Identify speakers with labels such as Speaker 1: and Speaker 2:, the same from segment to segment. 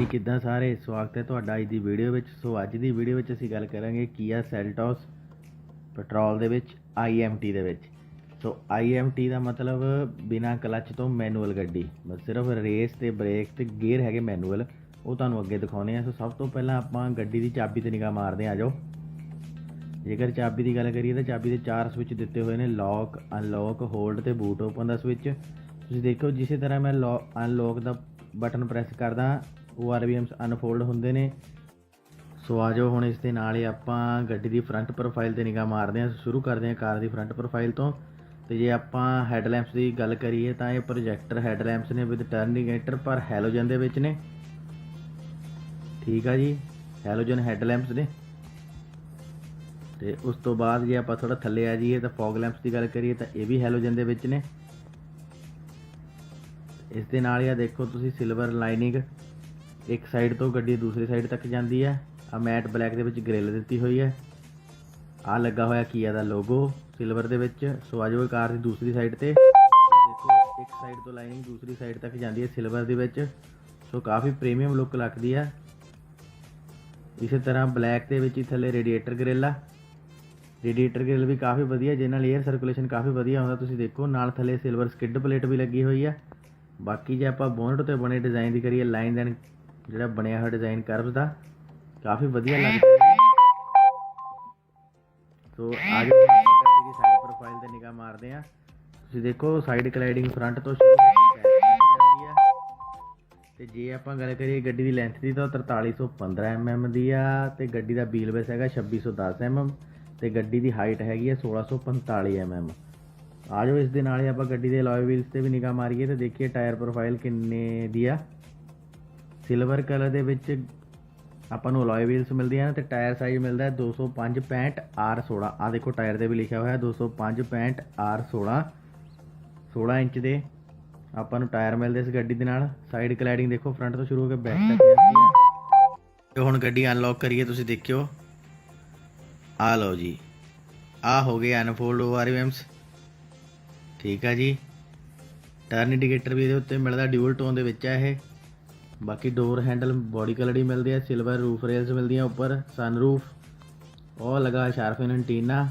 Speaker 1: ਹਾਂਜੀ, ਕਿੱਦਾਂ ਸਾਰੇ? ਸਵਾਗਤ ਹੈ ਤੁਹਾਡਾ ਅੱਜ ਦੀ ਵੀਡੀਓ ਵਿੱਚ। ਸੋ ਅੱਜ ਦੀ ਵੀਡੀਓ ਵਿੱਚ ਅਸੀਂ ਗੱਲ ਕਰਾਂਗੇ ਕੀਆ ਸੈਲਟੋਸ ਪੈਟਰੋਲ ਦੇ ਵਿੱਚ IMT ਦੇ ਵਿੱਚ। ਸੋ IMT ਦਾ ਮਤਲਬ ਬਿਨਾ ਕਲੱਚ ਤੋਂ ਮੈਨੂਅਲ ਗੱਡੀ। ਬਸ ਸਿਰਫ ਰੇਸ ਤੇ ਬ੍ਰੇਕ ਤੇ ਗੇਅਰ ਹੈਗੇ ਮੈਨੂਅਲ। ਉਹ ਤੁਹਾਨੂੰ ਅੱਗੇ ਦਿਖਾਉਣੇ ਆ ਸੋ ਸਭ ਤੋਂ ਪਹਿਲਾਂ ਆਪਾਂ ਗੱਡੀ ਦੀ ਚਾਬੀ ਤੇ ਨਿਗਾਹ ਮਾਰਦੇ ਆ ਜਾਓ। ਜੇਕਰ ਚਾਬੀ ਦੀ ਗੱਲ ਕਰੀਏ ਤਾਂ ਚਾਬੀ ਦੇ ਚਾਰ ਸਵਿਚ ਦਿੱਤੇ ਹੋਏ ਨੇ। ਲੌਕ ਅਨਲੌਕ ਹੋਲਡ ਤੇ ਬੂਟ ਓਪਨ ਦਾ ਸਵਿਚ ਤੁਸੀਂ ਦੇਖੋ, ਜਿਸੇ ਤਰ੍ਹਾਂ ਮੈਂ ਅਨਲੌਕ ਦਾ ਬਟਨ ਪ੍ਰੈਸ ਕਰਦਾ ORVMs ਅਨਫੋਲਡ ਹੁੰਦੇ ਨੇ। ਸੋ ਆ ਜਾਓ ਹੁਣ ਇਸ ਦੇ ਨਾਲ ਹੀ ਆਪਾਂ ਗੱਡੀ ਦੀ ਫਰੰਟ ਪ੍ਰੋਫਾਈਲ ਤੇ ਨਿਗਾਹ ਮਾਰਦੇ ਹਾਂ। ਸ਼ੁਰੂ ਕਰਦੇ ਹਾਂ ਕਾਰ ਦੀ ਫਰੰਟ ਪ੍ਰੋਫਾਈਲ ਤੋਂ। ਤੇ ਜੇ ਆਪਾਂ ਹੈਡਲੈਂਪਸ ਦੀ ਗੱਲ ਕਰੀਏ ਤਾਂ ਇਹ ਪ੍ਰੋਜੈਕਟਰ ਹੈਡਲੈਂਪਸ ਨੇ ਵਿਦ ਟਰਨਿੰਗੇਟਰ ਪਰ ਹੈਲੋਜਨ ਦੇ ਵਿੱਚ ਨੇ। ਠੀਕ ਆ ਜੀ ਹੈਲੋਜਨ ਹੈਡਲੈਂਪਸ ਨੇ। ਤੇ ਉਸ ਤੋਂ ਬਾਅਦ ਜੇ ਆਪਾਂ ਥੋੜਾ ਥੱਲੇ ਆ ਜਾਈਏ ਤਾਂ ਫੌਗ ਲੈਂਪਸ ਦੀ ਗੱਲ ਕਰੀਏ ਤਾਂ ਇਹ ਵੀ ਹੈਲੋਜਨ ਦੇ ਵਿੱਚ ਨੇ। ਇਸ ਦੇ ਨਾਲ ਹੀ ਆ ਦੇਖੋ ਤੁਸੀਂ ਸਿਲਵਰ ਲਾਈਨਿੰਗ ਇੱਕ ਸਾਈਡ ਤੋਂ ਗੱਡੀ ਦੂਸਰੀ ਸਾਈਡ ਤੱਕ ਜਾਂਦੀ ਹੈ। ਆ ਮੈਟ ਬਲੈਕ ਦੇ ਵਿੱਚ ਗ੍ਰਿਲ ਦਿੱਤੀ ਹੋਈ ਹੈ। ਆ ਲੱਗਾ ਹੋਇਆ ਕੀਆ ਦਾ ਲੋਗੋ ਸਿਲਵਰ ਦੇ ਵਿੱਚ। ਸੋ ਆਜੋ ਕਾਰ ਦੀ ਦੂਸਰੀ ਸਾਈਡ ਤੇ। ਦੇਖੋ, ਇੱਕ ਸਾਈਡ ਤੋਂ ਲਾਈਨਿੰਗ ਦੂਸਰੀ ਸਾਈਡ ਤੱਕ ਜਾਂਦੀ ਹੈ ਸਿਲਵਰ ਦੇ ਵਿੱਚ। ਸੋ ਕਾਫੀ ਪ੍ਰੀਮੀਅਮ ਲੁੱਕ ਲੱਗਦੀ ਹੈ। ਇਸੇ ਤਰ੍ਹਾਂ ਬਲੈਕ ਦੇ ਵਿੱਚ ਹੀ ਥੱਲੇ ਰੇਡੀਏਟਰ ਗ੍ਰਿਲ ਆ। ਰੇਡੀਏਟਰ ਗ੍ਰਿਲ ਵੀ ਕਾਫੀ ਵਧੀਆ, ਜਿਹਦੇ ਨਾਲ 에ਅਰ ਸਰਕੂਲੇਸ਼ਨ ਕਾਫੀ ਵਧੀਆ ਹੁੰਦਾ। ਤੁਸੀਂ ਦੇਖੋ, ਨਾਲ ਥੱਲੇ ਸਿਲਵਰ ਸਕਿਡ ਪਲੇਟ ਵੀ ਲੱਗੀ ਹੋਈ ਆ। ਬਾਕੀ ਜੇ ਆਪਾਂ ਬੋਨਟ ਤੇ ਬਣੇ ਡਿਜ਼ਾਈਨ ਦੀ ਕਰੀਏ ਲਾਈਨ ਐਂਡ ਜਿਹੜਾ ਬਣਿਆ ਹੋਇਆ ਡਿਜ਼ਾਈਨ ਕਰਵਸ ਦਾ ਕਾਫੀ ਵਧੀਆ ਲੱਗਦਾ ਹੈ। ਸੋ ਆਗੇ ਗੱਡੀ ਦੀ ਸਾਈਡ ਪ੍ਰੋਫਾਈਲ ਤੇ ਨਿਗਾਹ ਮਾਰਦੇ ਆ ਤੁਸੀਂ ਦੇਖੋ ਸਾਈਡ ਕਲਾਈਡਿੰਗ ਫਰੰਟ ਤੋਂ ਸ਼ੁਰੂ ਹੋ ਕੇ ਜਾਂਦੀ ਆ। ਤੇ ਜੇ ਆਪਾਂ ਗੱਲ ਕਰੀਏ ਗੱਡੀ ਦੀ ਲੈਂਥ ਦੀ ਤਾਂ ਉਹ 4315 mm ਦੀ ਆ ਤੇ ਗੱਡੀ ਦਾ ਵੀਲ ਬੇਸ ਹੈਗਾ 2610 mm ਤੇ ਗੱਡੀ ਦੀ ਹਾਈਟ ਹੈਗੀ ਆ 1645 mm ਆ ਜਾਓ ਇਸ ਦੇ ਨਾਲ ਹੀ ਆਪਾਂ ਗੱਡੀ ਦੇ ਅਲੋਏ ਵੀਲਸ ਤੇ ਵੀ ਨਿਗਾਹ ਮਾਰੀਏ ਤੇ ਦੇਖੀਏ ਟਾਇਰ ਪ੍ਰੋਫਾਈਲ ਕਿੰਨੇ ਦੀ ਆ। ਸਿਲਵਰ ਕਲਰ ਦੇ ਵਿੱਚ ਆਪਾਂ ਨੂੰ ਅਲੋਏ ਵੀਲਸ ਮਿਲਦੀਆਂ ਨੇ ਤੇ ਟਾਇਰ ਸਾਈਜ਼ ਮਿਲਦਾ ਹੈ 205 65 R16 ਆ ਦੇਖੋ ਟਾਇਰ ਤੇ ਵੀ ਲਿਖਿਆ ਹੋਇਆ ਹੈ 205 65 R16 16 ਇੰਚ ਦੇ ਆਪਾਂ ਨੂੰ ਟਾਇਰ ਮਿਲਦੇ ਇਸ ਗੱਡੀ ਦੇ ਨਾਲ। ਸਾਈਡ ਕਲੈਡਿੰਗ ਦੇਖੋ ਫਰੰਟ ਤੋਂ ਸ਼ੁਰੂ ਹੋ ਕੇ ਬੈਕ ਤੱਕ ਜਾਂਦੀ ਹੈ। ਤੇ ਹੁਣ ਗੱਡੀ ਅਨਲੌਕ ਕਰੀਏ, ਤੁਸੀਂ ਦੇਖਿਓ। ਆ ਲਓ ਜੀ। ਆ ਹੋ ਗਏ ਅਨਫੋਲਡ ORMs ਠੀਕ ਆ ਜੀ। ਟਰਨ ਇੰਡੀਕੇਟਰ ਵੀ ਇਹਦੇ ਉੱਤੇ ਮਿਲਦਾ ਡਿਊਲ ਟੋਨ ਦੇ ਵਿੱਚ ਆ ਇਹ। ਬਾਕੀ ਡੋਰ ਹੈਂਡਲ ਬੋਡੀ ਕਲਰ ਹੀ ਮਿਲਦੇ ਆ ਸਿਲਵਰ ਰੂਫ ਰੇਲਸ ਮਿਲਦੀਆਂ ਉੱਪਰ ਸਨ ਰੂਫ ਉਹ ਲਗਾ ਸ਼ਾਰਫਿਨ ਐਂਟੀਨਾ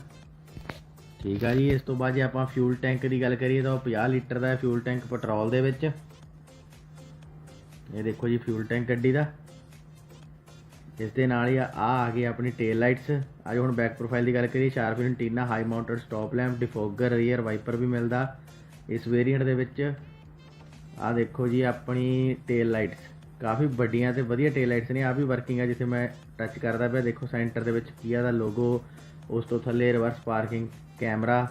Speaker 1: ਠੀਕ ਆ ਜੀ, ਇਸ ਤੋਂ ਬਾਅਦ ਜੇ ਆਪਾਂ ਫਿਊਲ ਟੈਂਕ ਦੀ ਗੱਲ ਕਰੀਏ ਤਾਂ ਉਹ 50 ਲੀਟਰ ਦਾ ਫਿਊਲ ਟੈਂਕ ਪੈਟਰੋਲ ਦੇ ਵਿੱਚ। ਇਹ ਦੇਖੋ ਜੀ ਫਿਊਲ ਟੈਂਕ ਗੱਡੀ ਦਾ। ਇਸ ਦੇ ਨਾਲ ਹੀ ਆ ਆ ਗਏ ਆਪਣੀ ਟੇਲ ਲਾਈਟਸ ਅੱਜ ਹੁਣ ਬੈਕ ਪ੍ਰੋਫਾਈਲ ਦੀ ਗੱਲ ਕਰੀਏ sharp antenna high mounted stop lamp defogger rear wiper ਵੀ ਮਿਲਦਾ। ਇਸ ਵੇਰੀਐਂਟ ਦੇ ਵਿੱਚ, ਆ ਦੇਖੋ ਜੀ, ਆਪਣੀ ਟੇਲ ਲਾਈਟਸ ਕਾਫੀ ਵੱਡੀਆਂ ਤੇ ਵਧੀਆ ਟੇਲ ਲਾਈਟਸ ਨੇ ਆ ਵੀ ਵਰਕਿੰਗ ਆ ਜਿੱਥੇ ਮੈਂ ਟੱਚ ਕਰਦਾ ਪਿਆ। ਦੇਖੋ ਸੈਂਟਰ ਦੇ ਵਿੱਚ ਕੀਆ ਦਾ ਲੋਗੋ ਉਸ ਤੋਂ ਥੱਲੇ ਰਿਵਰਸ ਪਾਰਕਿੰਗ ਕੈਮਰਾ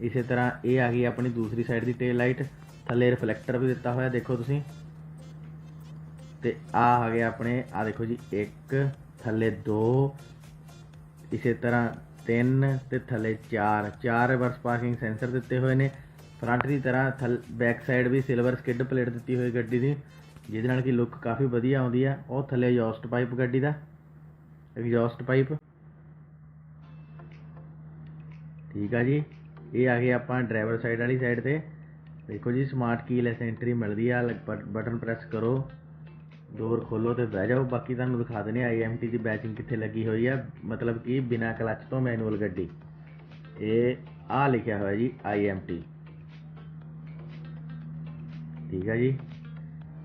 Speaker 1: ਇਸੇ ਤਰ੍ਹਾਂ ਇਹ ਆ ਗਈ ਆਪਣੀ ਦੂਸਰੀ ਸਾਈਡ ਦੀ ਟੇਲ ਲਾਈਟ ਥੱਲੇ ਰਿਫਲੈਕਟਰ ਵੀ ਦਿੱਤਾ ਹੋਇਆ, ਦੇਖੋ ਤੁਸੀਂ। ਤੇ ਆ ਆ ਗਿਆ ਆਪਣੇ ਆ ਦੇਖੋ ਜੀ, ਇੱਕ, ਥੱਲੇ ਦੋ, ਇਸੇ ਤਰ੍ਹਾਂ ਤਿੰਨ ਤੇ ਥੱਲੇ ਚਾਰ। ਚਾਰ ਰਿਵਰਸ ਪਾਰਕਿੰਗ ਸੈਂਸਰ ਦਿੱਤੇ ਹੋਏ ਨੇ। ਫਰੰਟ ਦੀ ਤਰ੍ਹਾਂ ਥੱਲ ਬੈਕ ਸਾਈਡ ਵੀ ਸਿਲਵਰ ਸਕਿਡ ਪਲੇਟ ਦਿੱਤੀ ਹੋਈ ਗੱਡੀ ਦੀ। ਜਿਹਦੇ ਨਾਲ ਕਿ ਲੁੱਕ ਕਾਫੀ ਵਧੀਆ ਆਉਂਦੀ ਆ। ਉਹ ਥੱਲੇ ਐਗਜ਼ੌਸਟ ਪਾਈਪ ਗੱਡੀ ਦਾ। ਐਗਜ਼ੌਸਟ ਪਾਈਪ ਠੀਕ ਆ ਜੀ। ਇਹ ਆ ਗਏ ਆਪਾਂ ਡਰਾਈਵਰ ਸਾਈਡ ਵਾਲੀ ਸਾਈਡ ਤੇ। ਦੇਖੋ ਜੀ ਸਮਾਰਟ ਕੀਲੈਸ ਐਂਟਰੀ ਮਿਲਦੀ ਆ। ਬਟਨ ਪ੍ਰੈਸ ਕਰੋ। ਡੋਰ ਖੋਲੋ ਤੇ ਬਹਿ ਜਾਓ। ਬਾਕੀ ਤੁਹਾਨੂੰ ਦਿਖਾ ਦਿੰਦੇ ਆ IMT ਦੀ ਬੈਚਿੰਗ ਕਿੱਥੇ ਲੱਗੀ ਹੋਈ ਆ। ਮਤਲਬ ਕਿ ਬਿਨਾ ਕਲੱਚ ਤੋਂ ਮੈਨੂਅਲ ਗੱਡੀ। ਇਹ ਆ ਲਿਖਿਆ ਹੋਇਆ ਜੀ IMT ਠੀਕ ਆ ਜੀ।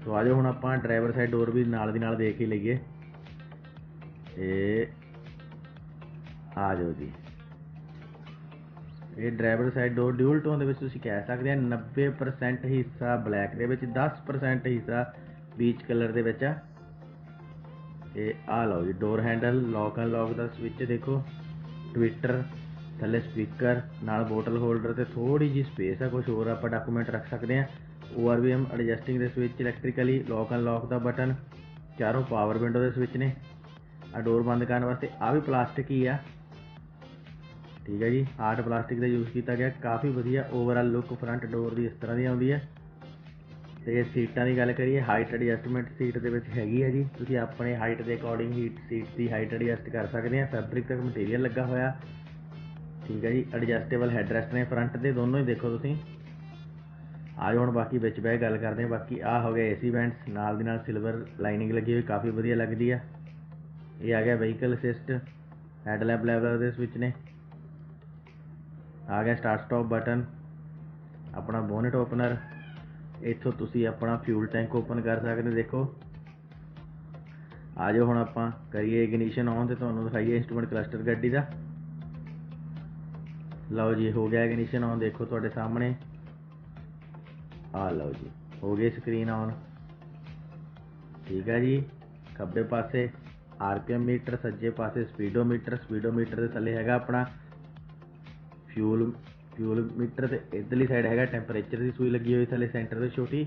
Speaker 1: ਸੋ ਆਜੋ ਹੁਣ ਆਪਾਂ ਡਰਾਈਵਰ ਸਾਈਡ ਡੋਰ ਵੀ ਨਾਲ ਦੀ ਨਾਲ ਦੇਖ ਹੀ ਲਈਏ। ਇਹ ਆ ਜਾਓ ਜੀ। ਇਹ driver side door dual tone ਦੇ ਵਿੱਚ ਤੁਸੀਂ ਕਹਿ ਸਕਦੇ ਆ 90% ਹਿੱਸਾ ਬਲੈਕ ਦੇ ਵਿੱਚ 10% ਹਿੱਸਾ ਬੀਚ ਕਲਰ ਦੇ ਵਿੱਚ ਆ। ਇਹ ਆ ਲਓ ਜੀ door handle lock and lock the switch ਦੇਖੋ। ਟਵਿੱਟਰ ਥੱਲੇ ਸਪੀਕਰ ਨਾਲ ਬੋਟਲ ਹੋਲਡਰ ਤੇ ਥੋੜੀ ਜੀ ਸਪੇਸ ਆ ਕੁਝ ਹੋਰ ਆਪਾਂ ਡਾਕੂਮੈਂਟ ਰੱਖ ਸਕਦੇ ਆ। ORVM ਐਡਜਸਟਿੰਗ ਦੇ ਸਵਿਚ ਇਲੈਕਟ੍ਰੀਕਲੀ ਲੌਕ ਐਂਡ ਦਾ ਬਟਨ ਚਾਰੋਂ ਪਾਵਰ ਵਿੰਡੋ ਦੇ ਸਵਿਚ ਨੇ। ਆ ਡੋਰ ਬੰਦ ਕਰਨ ਵਾਸਤੇ ਆ ਵੀ ਪਲਾਸਟਿਕ ਹੀ ਆ। ਠੀਕ ਹੈ ਜੀ ਹਾਰਡ ਪਲਾਸਟਿਕ ਦਾ ਯੂਜ਼ ਕੀਤਾ ਗਿਆ। ਕਾਫੀ ਵਧੀਆ ਓਵਰਆਲ ਲੁੱਕ ਫਰੰਟ ਡੋਰ ਦੀ ਇਸ ਤਰ੍ਹਾਂ ਦੀ ਆਉਂਦੀ ਹੈ। ਤੇ ਸੀਟਾਂ ਦੀ ਗੱਲ ਕਰੀਏ ਹਾਈਟ ਐਡਜਸਟਮੈਂਟ ਸੀਟ ਦੇ ਵਿੱਚ ਹੈਗੀ ਹੈ ਜੀ। ਤੁਸੀਂ ਆਪਣੇ ਹਾਈਟ ਦੇ ਅਕੋਰਡਿੰਗ ਹੀ ਸੀਟ ਦੀ ਹਾਈਟ ਐਡਜਸਟ ਕਰ ਸਕਦੇ ਆ ਫੈਬਰਿਕ ਤੱਕ ਮਟੀਰੀਅਲ ਲੱਗਾ ਹੋਇਆ। ਠੀਕ ਹੈ ਜੀ ਐਡਜਸਟੇਬਲ ਹੈਡਰੈਸਟ ਨੇ ਫਰੰਟ ਦੇ, ਦੋਨੋਂ ਹੀ ਦੇਖੋ ਤੁਸੀਂ। ਆਜੋ ਹੁਣ ਬਾਕੀ ਵਿੱਚ ਬਹਿ ਕੇ ਗੱਲ ਕਰਦੇ ਹਾਂ। ਬਾਕੀ ਆ ਹੋ ਗਿਆ ਏਸੀ ਵੈਂਟਸ ਨਾਲ ਦੀ ਨਾਲ ਸਿਲਵਰ ਲਾਈਨਿੰਗ ਲੱਗੀ ਹੋਈ, ਕਾਫੀ ਵਧੀਆ ਲੱਗਦੀ ਆ। ਇਹ ਆ ਗਿਆ ਵਹੀਕਲ ਅਸਿਸਟ ਹੈਡਲੈਂਪ ਲੈਵਲ ਦੇ ਸਵਿਚ ਨੇ। ਆ ਗਿਆ ਸਟਾਰਟ ਸਟਾਪ ਬਟਨ ਆਪਣਾ ਬੋਨਟ ਓਪਨਰ ਇੱਥੋਂ ਤੁਸੀਂ ਆਪਣਾ ਫਿਊਲ ਟੈਂਕ ਓਪਨ ਕਰ ਸਕਦੇ ਦੇਖੋ। ਆਜੋ ਹੁਣ ਆਪਾਂ ਕਰੀਏ ਇਗਨੀਸ਼ਨ ਔਨ ਤੇ ਤੁਹਾਨੂੰ ਦਿਖਾਈਏ ਇੰਸਟਰੂਮੈਂਟ ਕਲਸਟਰ ਗੱਡੀ ਦਾ। ਲਓ ਜੀ, ਹੋ ਗਿਆ ਇਗਨੀਸ਼ਨ ਔਨ ਦੇਖੋ ਤੁਹਾਡੇ ਸਾਹਮਣੇ। ਆ ਲਓ ਜੀ, ਹੋ ਗਈ ਸਕਰੀਨ ਔਨ ਠੀਕ ਹੈ ਜੀ, ਖੱਬੇ ਪਾਸੇ ਆਰਪੀਐਮ ਮੀਟਰ ਸੱਜੇ ਪਾਸੇ ਸਪੀਡੋਮੀਟਰ ਸਪੀਡੋਮੀਟਰ ਦੇ ਥੱਲੇ ਹੈਗਾ ਆਪਣਾ ਫਿਊਲ ਫਿਊਲ ਮੀਟਰ ਤੇ ਇਧਰਲੀ ਸਾਈਡ ਹੈਗਾ ਟੈਂਪਰੇਚਰ ਦੀ ਸੂਈ ਲੱਗੀ ਹੋਈ ਥੱਲੇ ਸੈਂਟਰ ਦੇ ਛੋਟੀ।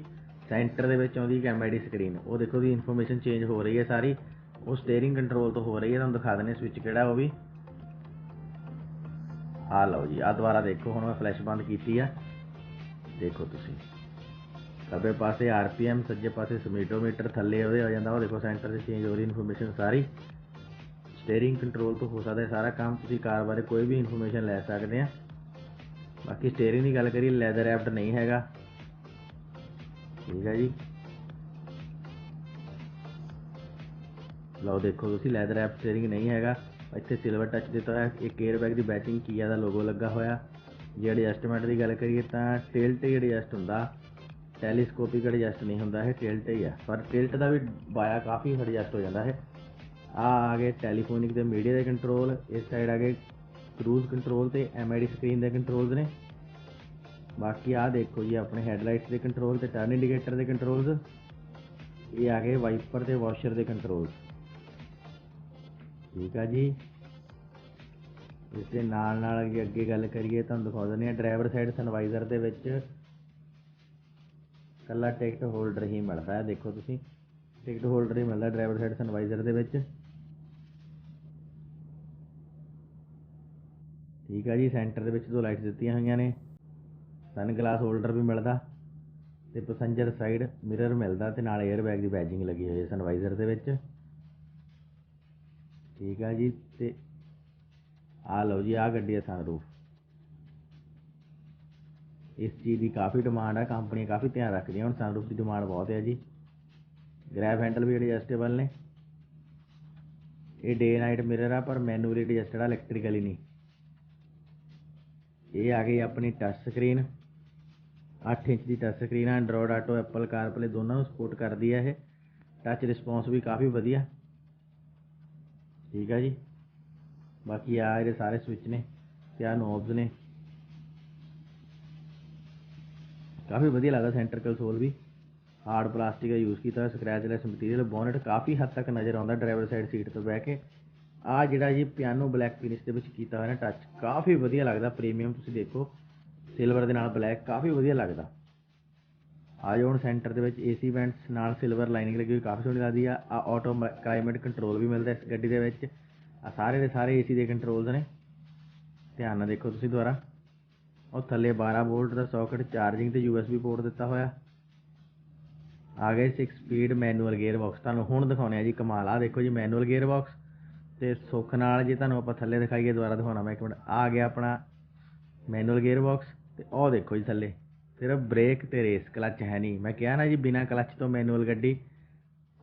Speaker 1: ਸੈਂਟਰ ਦੇ ਵਿੱਚ ਆਉਂਦੀ ਹੈ ਸਕਰੀਨ ਉਹ ਦੇਖੋ ਦੀ ਇਨਫੋਰਮੇਸ਼ਨ ਚੇਂਜ ਹੋ ਰਹੀ ਹੈ ਸਾਰੀ। ਉਹ ਸਟੀਅਰਿੰਗ ਕੰਟਰੋਲ ਤੋਂ ਹੋ ਰਹੀ ਹੈ, ਤੁਹਾਨੂੰ ਦਿਖਾ ਦਿੰਦੇ ਸਵਿਚ ਕਿਹੜਾ ਉਹ ਵੀ। ਆ ਲਓ ਜੀ ਆ ਦੁਬਾਰਾ ਦੇਖੋ, ਹੁਣ ਮੈਂ ਫਲੈਸ਼ ਬੰਦ ਕੀਤੀ ਆ। ਦੇਖੋ ਤੁਸੀਂ। ਖੱਬੇ ਪਾਸੇ ਆਰਪੀਐਮ, ਸੱਜੇ ਪਾਸੇ ਸਮੀਟੋਮੀਟਰ ਥੱਲੇ ਉਹਦੇ ਆ ਜਾਂਦਾ, ਉਹ ਦੇਖੋ ਸੈਂਟਰ ਤੇ ਚੇਂਜ ਹੋ ਰਹੀ ਇਨਫੋਰਮੇਸ਼ਨ ਸਾਰੀ। ਸਟੀਅਰਿੰਗ ਕੰਟਰੋਲ ਤੋਂ ਹੋ ਸਕਦਾ ਸਾਰਾ ਕੰਮ, ਤੁਸੀਂ ਕਾਰ ਬਾਰੇ ਕੋਈ ਵੀ ਇਨਫੋਰਮੇਸ਼ਨ ਲੈ ਸਕਦੇ ਆ। ਬਾਕੀ ਸਟੀਅਰਿੰਗ ਦੀ ਗੱਲ ਕਰੀਏ ਲੈਦਰ ਰੈਪਡ ਨਹੀਂ ਹੈਗਾ। ਠੀਕ ਹੈ ਜੀ। ਲਓ ਦੇਖੋ ਤੁਸੀਂ ਲੈਦਰ ਰੈਪ ਸਟੀਅਰਿੰਗ ਨਹੀਂ ਹੈਗਾ। ਇੱਥੇ ਸਿਲਵਰ ਟੱਚ ਦਿੱਤਾ ਹੋਇਆ ਇੱਕ 에ਅਰ ਬੈਗ ਦੀ ਬੈਟਿੰਗ ਕੀਆ ਦਾ ਲੋਗੋ ਲੱਗਾ ਹੋਇਆ। ਜੇ ਐਡਜਸਟਮੈਂਟ ਦੀ ਗੱਲ ਕਰੀਏ ਤਾਂ ਟਿਲਟ ਹੀ ਐਡਜਸਟ ਹੁੰਦਾ। ਟੈਲੀਸਕੋਪਿਕ ਐਡਜਸਟ ਨਹੀਂ ਹੁੰਦਾ, ਇਹ ਟਿਲਟ ਹੀ ਆ। ਪਰ ਟਿਲਟ ਦਾ ਵੀ ਵਾਇਆ ਕਾਫੀ ਐਡਜਸਟ ਹੋ ਜਾਂਦਾ ਹੈ। ਆ ਆ ਗਏ ਟੈਲੀਫੋਨਿਕ ਤੇ ਮੀਡੀਆ ਦੇ ਕੰਟਰੋਲ ਇਸ ਸਾਈਡ ਆ ਗਏ ਕਰੂਜ਼ ਕੰਟਰੋਲ ਤੇ ਐਮਆਈਡੀ ਸਕਰੀਨ ਦੇ ਕੰਟਰੋਲਸ ਨੇ। ਬਾਕੀ ਆ ਦੇਖੋ ਜੀ, ਆਪਣੇ ਹੈਡਲਾਈਟਸ ਦੇ ਕੰਟਰੋਲ ਤੇ ਟਰਨ ਇੰਡੀਕੇਟਰ ਦੇ ਕੰਟਰੋਲਸ ਇਹ ਆ ਗਏ ਵਾਈਪਰ ਤੇ ਵਾਸ਼ਰ ਦੇ ਕੰਟਰੋਲਸ ਠੀਕ ਆ ਜੀ। ਇਸ ਦੇ ਨਾਲ ਨਾਲ ਅੱਗੇ ਅੱਗੇ ਗੱਲ ਕਰੀਏ, ਤੁਹਾਨੂੰ ਦਿਖਾ ਦਿੰਦੇ ਆ ਡਰਾਈਵਰ ਸਾਈਡ ਸਨਵਾਈਜ਼ਰ ਦੇ ਵਿੱਚ। ਇਕੱਲਾ ਟਿਕਟ ਹੋਲਡਰ ਹੀ ਮਿਲਦਾ ਹੈ। ਦੇਖੋ ਤੁਸੀਂ ਟਿਕਟ ਹੋਲਡਰ ਹੀ ਮਿਲਦਾ ਡਰਾਈਵਰ ਸਾਈਡ ਸਨਵਾਈਜ਼ਰ ਦੇ ਵਿੱਚ। ਠੀਕ ਆ ਜੀ ਸੈਂਟਰ ਦੇ ਵਿੱਚ ਦੋ ਲਾਈਟਸ ਦਿੱਤੀਆਂ ਹੋਈਆਂ ਨੇ। ਸਨ ਗਲਾਸ ਹੋਲਡਰ ਵੀ ਮਿਲਦਾ। ਤੇ ਪੈਸੇਂਜਰ ਸਾਈਡ ਮਿਰਰ ਮਿਲਦਾ ਤੇ ਨਾਲ 에ਅਰ ਬੈਗ ਦੀ ਬੈਜਿੰਗ ਲੱਗੀ ਹੋਈ ਹੈ ਸਨਵਾਈਜ਼ਰ ਦੇ ਵਿੱਚ। ਠੀਕ ਆ ਜੀ, ਤੇ ਆ ਲਓ ਜੀ ਆ ਗੱਡੀ ਦਾ ਸਨਰੂਫ ਇਸ ਚੀਜ਼ ਦੀ ਕਾਫੀ ਡਿਮਾਂਡ ਹੈ ਕੰਪਨੀਆਂ ਕਾਫੀ ਧਿਆਨ ਰੱਖਦੀਆਂ ਹੁਣ ਸਨਰੂਫ ਦੀ ਡਿਮਾਂਡ ਬਹੁਤ ਹੈ ਜੀ ਗ੍ਰੈਬ ਹੈਂਡਲ ਵੀ ਐਡਜਸਟੇਬਲ ਨੇ ਇਹ ਡੇ ਨਾਈਟ ਮਿਰਰ ਆ ਪਰ ਮੈਨੂਅਲੀ ਐਡਜਸਟਡ ਆ ਇਲੈਕਟ੍ਰੀਕਲੀ ਨਹੀਂ ਇਹ ਆ ਗਈ ਆਪਣੀ ਟੱਚ ਸਕਰੀਨ 8 ਇੰਚ ਦੀ ਟੱਚ ਸਕਰੀਨ ਆ ਐਂਡਰੋਇਡ ਆਟੋ ਐਪਲ ਕਾਰਪਲੇ ਦੋਨਾਂ ਨੂੰ ਸਪੋਰਟ ਕਰਦੀ ਹੈ ਇਹ ਟੱਚ ਰਿਸਪੌਂਸ ਵੀ ਕਾਫੀ ਵਧੀਆ ਠੀਕ ਆ ਜੀ ਬਾਕੀ ਆ ਇਹਦੇ ਸਾਰੇ ਸਵਿਚ ਨੇ ਤੇ ਆ ਨੋਬਸ ਨੇ ਕਾਫੀ ਵਧੀਆ ਲੱਗਦਾ ਸੈਂਟਰ ਕੰਸੋਲ ਵੀ। ਹਾਰਡ ਪਲਾਸਟਿਕ ਦਾ ਯੂਜ਼ ਕੀਤਾ ਹੋਇਆ ਸਕ੍ਰੈਚਲੈਸ ਮਟੀਰੀਅਲ ਬੋਨਟ ਕਾਫੀ ਹੱਦ ਤੱਕ ਨਜ਼ਰ ਆਉਂਦਾ ਡਰਾਈਵਰ ਸਾਈਡ ਸੀਟ ਤੋਂ ਬਹਿ ਕੇ। ਆ ਜਿਹੜਾ ਜੀ ਪਿਆਨੋ ਬਲੈਕ ਫਿਨਿਸ਼ ਦੇ ਵਿੱਚ ਕੀਤਾ ਹੋਇਆ ਨਾ ਟੱਚ ਕਾਫੀ ਵਧੀਆ ਲੱਗਦਾ ਪ੍ਰੀਮੀਅਮ ਤੁਸੀਂ ਦੇਖੋ। ਸਿਲਵਰ ਦੇ ਨਾਲ ਬਲੈਕ ਕਾਫੀ ਵਧੀਆ ਲੱਗਦਾ। ਆ ਜੋ ਹੁਣ ਸੈਂਟਰ ਦੇ ਵਿੱਚ ਏਸੀ ਵੈਂਟਸ ਨਾਲ ਸਿਲਵਰ ਲਾਈਨਿੰਗ ਲੱਗੀ ਹੋਈ ਕਾਫੀ ਸੋਹਣੀ ਲੱਗਦੀ ਆ। ਆ ਆਟੋ ਕਲਾਈਮੇਟ ਕੰਟਰੋਲ ਵੀ ਮਿਲਦਾ ਇਸ ਗੱਡੀ ਦੇ ਵਿੱਚ। ਆ ਸਾਰੇ ਦੇ ਸਾਰੇ ਏਸੀ ਦੇ ਕੰਟਰੋਲਸ ਨੇ। ਧਿਆਨ ਨਾਲ ਦੇਖੋ ਤੁਸੀਂ ਦੁਬਾਰਾ। ਉਹ ਥੱਲੇ 12 ਵੋਲਟ ਦਾ ਸੌਕਟ ਚਾਰਜਿੰਗ ਤੇ USB ਪੋਰਟ ਦਿੱਤਾ ਹੋਇਆ। ਆ ਗਏ 6 ਸਪੀਡ ਮੈਨੂਅਲ ਗੇਅਰ ਬਾਕਸ ਤੁਹਾਨੂੰ ਹੁਣ ਦਿਖਾਉਣੇ ਆ ਜੀ ਕਮਾਲ। ਆ ਦੇਖੋ ਜੀ ਮੈਨੂਅਲ ਗੇਅਰ ਬਾਕਸ ਤੇ ਸੁੱਖ ਨਾਲ ਜੇ ਤੁਹਾਨੂੰ ਆਪਾਂ ਥੱਲੇ ਦਿਖਾਈਏ, ਦੁਬਾਰਾ ਦਿਖਾਉਣਾ ਮੈਂ ਇੱਕ ਮਿੰਟ। ਆ ਗਿਆ ਆਪਣਾ ਮੈਨੂਅਲ ਗੇਅਰ ਬਾਕਸ ਤੇ ਉਹ ਦੇਖੋ ਜੀ ਥੱਲੇ। ਸਿਰਫ ਬ੍ਰੇਕ ਤੇ ਰੇਸ ਕਲੱਚ ਹੈ ਨਹੀਂ। ਮੈਂ ਕਿਹਾ ਨਾ ਜੀ ਬਿਨਾ ਕਲੱਚ ਤੋਂ ਮੈਨੂਅਲ ਗੱਡੀ।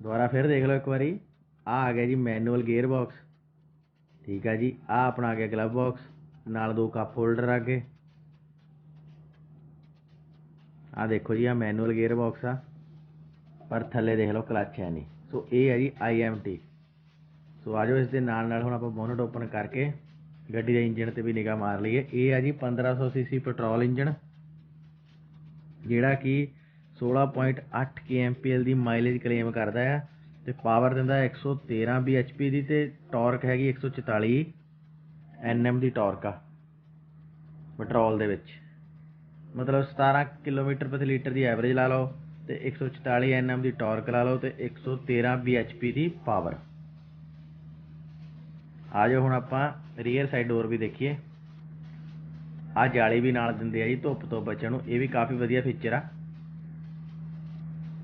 Speaker 1: ਦੁਬਾਰਾ ਫਿਰ ਦੇਖ ਲਓ ਇੱਕ ਵਾਰੀ। ਆ ਆ ਗਿਆ ਜੀ ਮੈਨੂਅਲ ਗੇਅਰ ਬਾਕਸ ਠੀਕ ਆ ਜੀ। ਆ ਆਪਣਾ ਆ ਗਿਆ ਗਲਵ ਬਾਕਸ ਨਾਲ ਦੋ ਕੱਪ ਹੋਲਡਰ ਆ ਗਏ ਆ ਦੇਖੋ ਜੀ ਆ ਮੈਨੂਅਲ ਗੇਅਰ ਬਾਕਸ ਆ। ਪਰ ਥੱਲੇ ਦੇਖ ਲਓ ਕਲੱਚ ਹੈ ਨਹੀਂ। ਸੋ ਇਹ ਹੈ ਜੀ IMT ਸੋ ਆਜੋ ਇਸ ਦੇ ਨਾਲ ਨਾਲ ਹੁਣ ਆਪਾਂ ਬੋਨਟ ਓਪਨ ਕਰਕੇ ਗੱਡੀ ਦੇ ਇੰਜਨ ਤੇ ਵੀ ਨਿਗਾਹ ਮਾਰ ਲਈਏ। ਇਹ ਆ ਜੀ 1500 ਸੀਸੀ ਪੈਟਰੋਲ ਇੰਜਨ ਜਿਹੜਾ ਕਿ 16.8 kmpl ਦੀ ਮਾਈਲੇਜ ਕਲੇਮ ਕਰਦਾ ਹੈ ਤੇ ਪਾਵਰ ਦਿੰਦਾ 113 bhp ਦੀ ਤੇ ਟਾਰਕ ਹੈਗੀ 144 nm ਦੀ ਟਾਰਕ ਆ ਪੈਟਰੋਲ ਦੇ ਵਿੱਚ। ਮਤਲਬ 17 ਕਿਲੋਮੀਟਰ ਪ੍ਰਤੀ ਲੀਟਰ ਦੀ ਐਵਰੇਜ ਲਾ ਲਓ ਤੇ 144 nm ਦੀ ਟਾਰਕ ਲਾ ਲਓ ਤੇ 113 bhp ਦੀ ਪਾਵਰ ਆ ਜਾਓ ਹੁਣ ਆਪਾਂ ਰੀਅਰ ਸਾਈਡ ਡੋਰ ਵੀ ਦੇਖੀਏ। ਆ ਜਾਲੀ ਵੀ ਨਾਲ ਦਿੰਦੇ ਆ ਜੀ, ਧੁੱਪ ਤੋਂ ਬਚਣ ਨੂੰ। ਇਹ ਵੀ ਕਾਫੀ ਵਧੀਆ ਫੀਚਰ ਆ।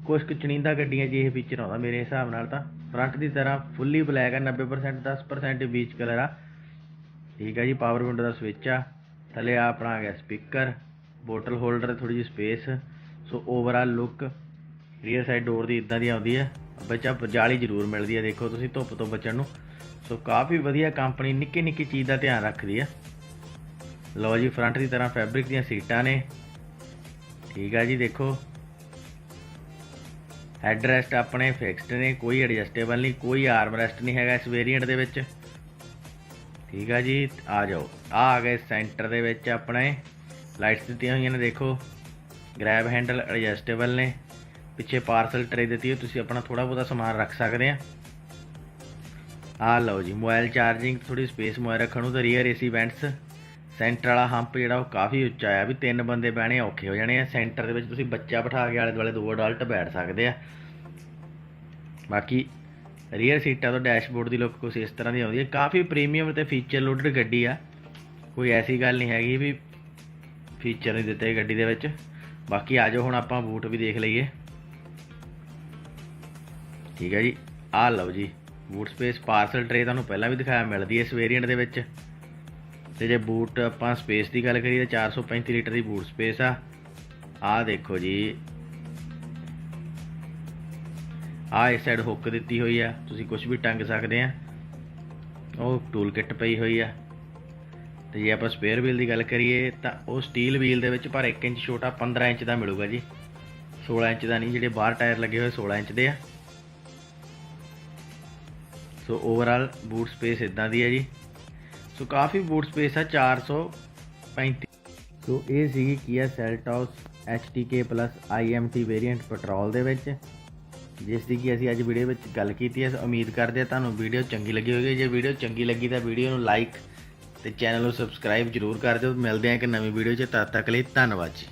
Speaker 1: ਕੁਝ ਕੁ ਚੁਣਿੰਦਾ ਗੱਡੀਆਂ 'ਚ ਇਹ ਫੀਚਰ ਆਉਂਦਾ ਮੇਰੇ ਹਿਸਾਬ ਨਾਲ ਤਾਂ। ਫਰੰਟ ਦੀ ਤਰ੍ਹਾਂ ਫੁੱਲੀ ਬਲੈਕ ਆ 90% 10% ਬੀਚ ਕਲਰ ਆ। ਠੀਕ ਆ ਜੀ ਪਾਵਰ ਵਿੰਡੋ ਦਾ ਸਵਿਚ ਆ। ਥੱਲੇ ਆ ਆਪਣਾ ਆ ਗਿਆ ਸਪੀਕਰ ਬੋਟਲ ਹੋਲਡਰ ਥੋੜੀ ਜਿਹੀ space so overall look rear side door ਦੀ ਇਦਾਂ ਦੀ ਆਉਂਦੀ ਹੈ। ਬੱਚਾ ਜਾਲੀ ਜ਼ਰੂਰ ਮਿਲਦੀ ਹੈ, ਦੇਖੋ ਤੁਸੀਂ ਧੁੱਪ ਤੋਂ ਬਚਣ ਨੂੰ। ਸੋ ਕਾਫੀ ਵਧੀਆ ਕੰਪਨੀ ਨਿੱਕੀ ਨਿੱਕੀ ਚੀਜ਼ ਦਾ ਧਿਆਨ ਰੱਖਦੀ ਹੈ। ਲਓ ਜੀ ਫਰੰਟ ਦੀ ਤਰ੍ਹਾਂ ਫੈਬਰਿਕ ਦੀਆਂ ਸੀਟਾਂ ਨੇ। ਠੀਕ ਆ ਜੀ, ਦੇਖੋ। ਹੈਡ ਰੈਸਟ ਆਪਣੇ ਫਿਕਸਡ ਨੇ, ਕੋਈ ਐਡਜਸਟੇਬਲ ਨਹੀਂ, ਕੋਈ ਆਰਮ ਰੈਸਟ ਨਹੀਂ ਹੈਗਾ ਇਸ ਵੇਰੀਐਂਟ ਦੇ ਵਿੱਚ। ਠੀਕ ਆ ਜੀ, ਆ ਜਾਓ। ਆ ਆ ਗਏ ਸੈਂਟਰ ਦੇ ਵਿੱਚ ਆਪਣੇ। ਲਾਈਟਸ ਦਿੱਤੀਆਂ ਹੋਈਆਂ ਨੇ, ਦੇਖੋ। ਗ੍ਰੈਬ ਹੈਂਡਲ ਐਡਜਸਟੇਬਲ ਨੇ। ਪਿੱਛੇ ਪਾਰਸਲ ਟਰੇ ਦਿੱਤੀ ਹੈ ਤੁਸੀਂ ਆਪਣਾ ਥੋੜਾ ਬਹੁਤਾ ਸਮਾਨ ਰੱਖ ਸਕਦੇ ਆ। ਆ ਲਓ ਜੀ ਮੋਬਾਈਲ ਚਾਰਜਿੰਗ ਥੋੜੀ ਸਪੇਸ ਮੋਬਾਈਲ ਰੱਖਣ ਨੂੰ ਤੇ ਰੀਅਰ ਏਸੀ ਵੈਂਟਸ ਸੈਂਟਰ ਵਾਲਾ ਹੰਪ ਜਿਹੜਾ ਉਹ ਕਾਫੀ ਉੱਚਾ ਆ, ਵੀ ਤਿੰਨ ਬੰਦੇ ਬਹਿਣੇ ਔਖੇ ਹੋ ਜਾਣੇ ਆ। ਸੈਂਟਰ ਦੇ ਵਿੱਚ ਤੁਸੀਂ ਬੱਚਾ ਬਿਠਾ ਕੇ ਆਲੇ ਦੁਆਲੇ ਦੋ ਅਡਲਟ ਬੈਠ ਸਕਦੇ ਆ। ਬਾਕੀ ਰੀਅਰ ਸੀਟਾਂ ਤੋਂ ਡੈਸ਼ਬੋਰਡ ਦੀ ਲੁੱਕ ਕੁਛ ਇਸ ਤਰ੍ਹਾਂ ਦੀ ਆਉਂਦੀ ਹੈ ਕਾਫੀ ਪ੍ਰੀਮੀਅਮ ਤੇ ਫੀਚਰ ਲੋਡਡ ਗੱਡੀ ਆ। ਕੋਈ ਐਸੀ ਗੱਲ ਨਹੀਂ ਹੈਗੀ ਵੀ ਫੀਚਰ ਨਹੀਂ ਦਿੱਤੇ ਗੱਡੀ ਦੇ ਵਿੱਚ। ਬਾਕੀ ਆ ਜਾਓ, ਹੁਣ ਆਪਾਂ ਬੂਟ ਵੀ ਦੇਖ ਲਈਏ। ਠੀਕ ਹੈ ਜੀ। ਆਹ ਲਓ ਜੀ, ਬੂਟ ਸਪੇਸ ਪਾਰਸਲ ਟਰੇ ਤੁਹਾਨੂੰ ਪਹਿਲਾਂ ਵੀ ਦਿਖਾਇਆ, ਮਿਲਦੀ ਹੈ ਇਸ ਵੇਰੀਐਂਟ ਦੇ ਵਿੱਚ। ਤੇ ਜੇ ਬੂਟ ਆਪਾਂ ਸਪੇਸ ਦੀ ਗੱਲ ਕਰੀਏ, ਤਾਂ 435 ਲੀਟਰ ਦੀ ਬੂਟ ਸਪੇਸ ਆ। ਆਹ ਦੇਖੋ ਜੀ। ਆਹ ਇਸ ਸਾਈਡ ਹੁੱਕ ਦਿੱਤੀ ਹੋਈ ਆ। ਤੁਸੀਂ ਕੁਝ ਵੀ ਟੰਗ ਸਕਦੇ ਆ। ਉਹ ਟੂਲ ਕਿੱਟ ਪਈ ਹੋਈ ਆ। ਤੇ ਜੇ ਆਪਾਂ ਸਪੇਅਰ ਵੀਲ ਦੀ ਗੱਲ ਕਰੀਏ, ਤਾਂ ਉਹ ਸਟੀਲ ਵੀਲ ਦੇ ਵਿੱਚ ਪਰ 1 ਇੰਚ ਛੋਟਾ 15 ਇੰਚ ਦਾ ਮਿਲੂਗਾ ਜੀ। 16 ਇੰਚ ਦਾ ਨਹੀਂ, ਜਿਹੜੇ ਬਾਹਰ ਟਾਇਰ ਲੱਗੇ ਹੋਏ 16 ਇੰਚ ਦੇ ਆ। ਸੋ ਓਵਰਆਲ ਬੂਟ ਸਪੇਸ ਇਦਾਂ ਦੀ ਹੈ ਜੀ। ਸੋ ਕਾਫੀ ਬੂਟ ਸਪੇਸ ਆ 435 ਸੋ ਇਹ ਸੀਗੀ Kia Seltos HTK IMT variant petrol ਦੇ ਵਿੱਚ। ਜਿਸ ਦੀ ਕਿ ਅਸੀਂ ਅੱਜ ਵੀਡੀਓ ਵਿੱਚ ਗੱਲ ਕੀਤੀ ਹੈ। ਸੋ ਉਮੀਦ ਕਰਦੇ ਹਾਂ ਤੁਹਾਨੂੰ ਵੀਡੀਓ ਚੰਗੀ ਲੱਗੀ ਹੋਵੇਗੀ। ਜੇ ਵੀਡੀਓ ਚੰਗੀ ਲੱਗੀ ਤਾਂ ਵੀਡੀਓ ਨੂੰ ਲਾਈਕ ਤੇ ਚੈਨਲ ਨੂੰ ਸਬਸਕ੍ਰਾਈਬ ਜਰੂਰ ਕਰ ਦਿਓ। ਮਿਲਦੇ ਹਾਂ ਇੱਕ ਨਵੀਂ ਵੀਡੀਓ 'ਚ। ਤਦ ਤੱਕ ਲਈ ਧੰਨਵਾਦ ਜੀ।